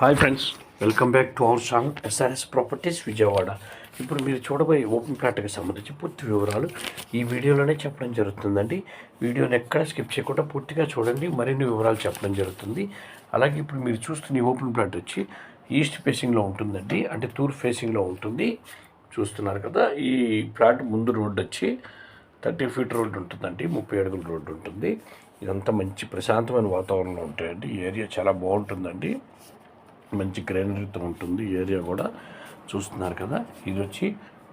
Hi friends welcome back to our channel SRS properties Vijayawada ఇప్పుడు మీరు చూడబోయే open ప్లాట్కి సంబంధించి పూర్తి వివరాలు ఈ వీడియోలోనే చెప్పడం జరుగుతుందండి. వీడియోని ఎక్కడ స్కిప్ చేయకుండా పూర్తిగా చూడండి మరిన్ని వివరాలు చెప్పడం జరుగుతుంది. అలాగే ఇప్పుడు మీరు చూస్తున్న ఓపెన్ ప్లాట్ వచ్చి ఈస్ట్ ఫేసింగ్లో ఉంటుందండి అంటే తూర్పు ఫేసింగ్లో ఉంటుంది. చూస్తున్నారు కదా ఈ ప్లాట్ ముందు రోడ్డు వచ్చి థర్టీ ఫీట్ రోడ్డు ఉంటుందండి ముప్పై అడుగుల రోడ్డు ఉంటుంది. ఇదంతా మంచి ప్రశాంతమైన వాతావరణంలో ఉంటాయండి ఏరియా చాలా బాగుంటుందండి. మంచి గ్రీనరీతో ఉంటుంది. ఏరియా కూడా చూస్తున్నారు కదా. ఇది వచ్చి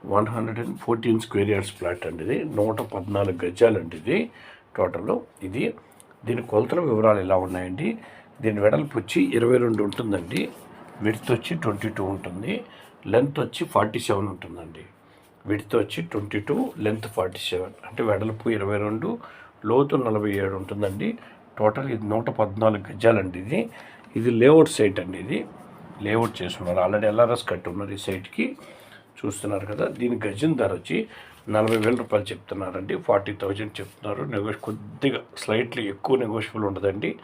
one hundred and fourteen square yards plot అండి ఇది. నూట పద్నాలుగు గజాలండి ఇది టోటల్. ఇది దీని కొలతల వివరాలు ఎలా ఉన్నాయండి? దీని వెడల్పు వచ్చి ఇరవై రెండు ఉంటుందండి. విడ్త్ వచ్చి ట్వంటీ టూ ఉంటుంది. లెంత్ వచ్చి ఫార్టీ సెవెన్ ఉంటుందండి. విడ్త్ వచ్చి twenty two length forty seven. అంటే వెడల్పు ఇరవై రెండు లోతు నలభై ఏడు ఉంటుందండి. టోటల్ ఇది నూట పద్నాలుగు గజాలండి ఇది. ఇది లేఅవుట్ సైట్ అండి ఇది. లేఅవుట్ చేసుకున్నారు ఆల్రెడీ ఎల్ఆర్ఎస్ కట్టి ఉన్నారు ఈ సైట్కి. చూస్తున్నారు కదా దీని గజం ధర వచ్చి నలభై వేల రూపాయలు చెప్తున్నారండి. ఫార్టీ థౌజండ్ చెప్తున్నారు. నెగోషి కొద్దిగా స్లైట్లీ ఎక్కువ నెగోషియబుల్ ఉండదండి.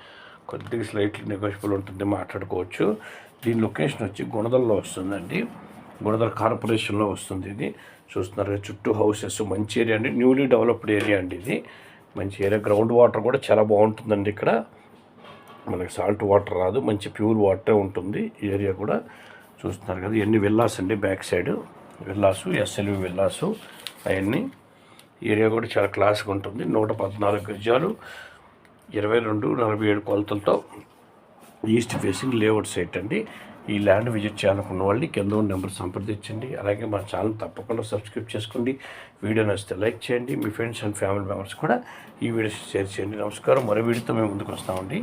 కొద్దిగా స్లైట్లీ నెగోషియబుల్ ఉంటుంది మాట్లాడుకోవచ్చు. దీని లొకేషన్ వచ్చి గుణదల్లో వస్తుందండి. గుణదల కార్పొరేషన్లో వస్తుంది ఇది. చూస్తున్నారు చుట్టూ హౌసెస్. మంచి ఏరియా అండి. న్యూలీ డెవలప్డ్ ఏరియా అండి ఇది. మంచి ఏరియా. గ్రౌండ్ వాటర్ కూడా చాలా బాగుంటుందండి ఇక్కడ. మనకి సాల్ట్ వాటర్ రాదు మంచి ప్యూర్ వాటరే ఉంటుంది. ఈ ఏరియా కూడా చూస్తున్నారు కదా ఎన్ని విల్లాస్ అండి back side villas SLV villas అవన్నీ. ఏరియా కూడా చాలా క్లాస్గా ఉంటుంది. నూట పద్నాలుగు గజాలు ఇరవై రెండు నలభై ఏడు కొలతలతో ఈస్ట్ ఫేసింగ్ లేఅవుట్ సైట్ అండి. ఈ ల్యాండ్ విజిట్ చేయాలనుకున్న వాళ్ళని కింద ఉన్న నెంబర్ సంప్రదించండి. అలాగే మా ఛానల్ తప్పకుండా సబ్స్క్రైబ్ చేసుకోండి. వీడియో నచ్చితే లైక్ చేయండి. మీ ఫ్రెండ్స్ అండ్ ఫ్యామిలీ మెంబర్స్ కూడా ఈ వీడియో షేర్ చేయండి. నమస్కారం. మరో వీడియోతో మేము ముందుకు వస్తామండి.